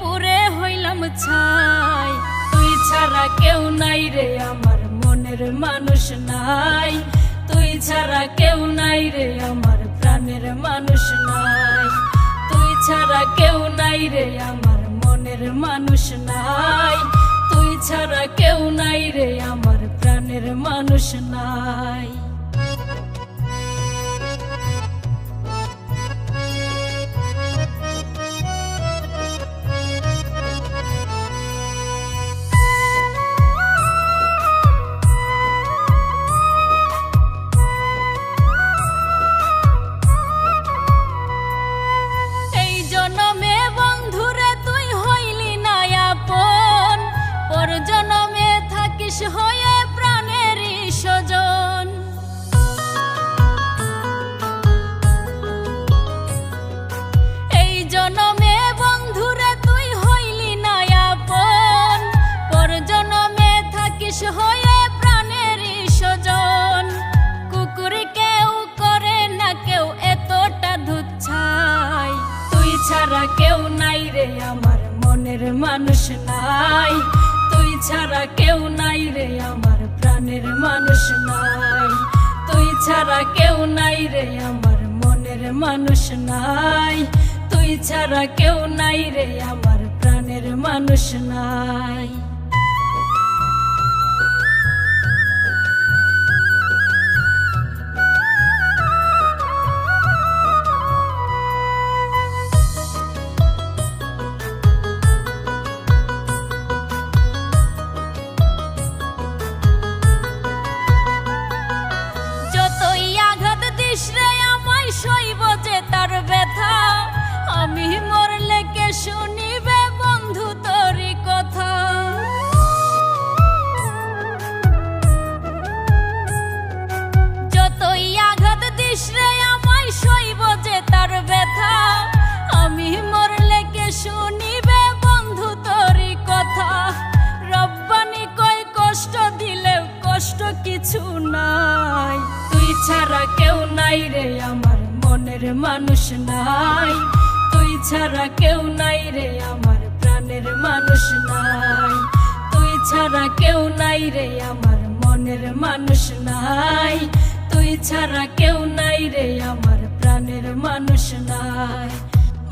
পুরে হইলাম ছাই। তুই ছাড়া কেউ নাই রে, আমার মনের মানুষ নাই। তুই ছাড়া কেউ নাই রে, আমার প্রাণের মানুষ নাই। তুই ছাড়া কেউ নাই রে, আমার মনের মানুষ নাই। তুই ছাড়া কেউ নাই রে, আমার প্রাণের মানুষ নাই। হয়ে প্রাণের স্বজন এই জনমে বন্ধুরে তুই হইলি না আপন। পর জনমে থাকিস হয়ে প্রাণের স্বজন কুকুর কেউ করে না কেউ এতটা দুচ্ছাই তুই ছাড়া কেউ নাই রে, আমার মনের মানুষ নাই। ছাড়া কেউ নাই রে, আমার প্রাণের মানুষ নাই। তুই ছাড়া কেউ নাই রে, আমার মনের মানুষ নাই। তুই ছাড়া কেউ নাই রে, আমার প্রাণের মানুষ নাই। আমায় যে তার ব্যথা। আমি মরলে কে শুনিবে বন্ধু তোরই কথা? যতই আঘাত দিস রে, আমায় সইব যে তার ব্যথা। আমি মরলে কে শুনিবে বন্ধু তোরই কথা? রব্বানি কই কষ্ট দিলেও কষ্ট কিছু নাই। তুই ছাড়া কেউ নাই রে আমার। মনের মানুষ নাই। তুই ছাড়া কেউ নাই রে, আমার প্রাণের মানুষ নাই। তুই ছাড়া কেউ নাই রে, আমার মনের মানুষ নাই। তুই ছাড়া কেউ নাই রে, আমার প্রাণের মানুষ নাই।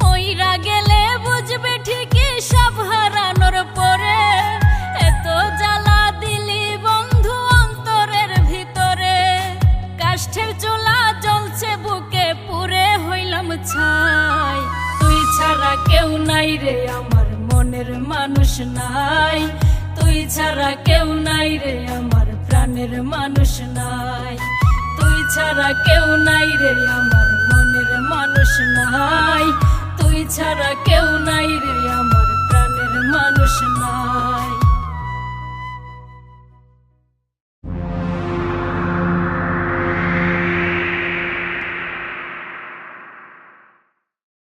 মইরা গেলে বুঝবে ঠিকই সব হারানোর নাই রে, আমার মনের মানুষ নাই। তুই ছাড়া কেউ নাই রে, আমার প্রাণের মানুষ নাই। তুই ছাড়া কেউ নাই রে, আমার মনের মানুষ নাই।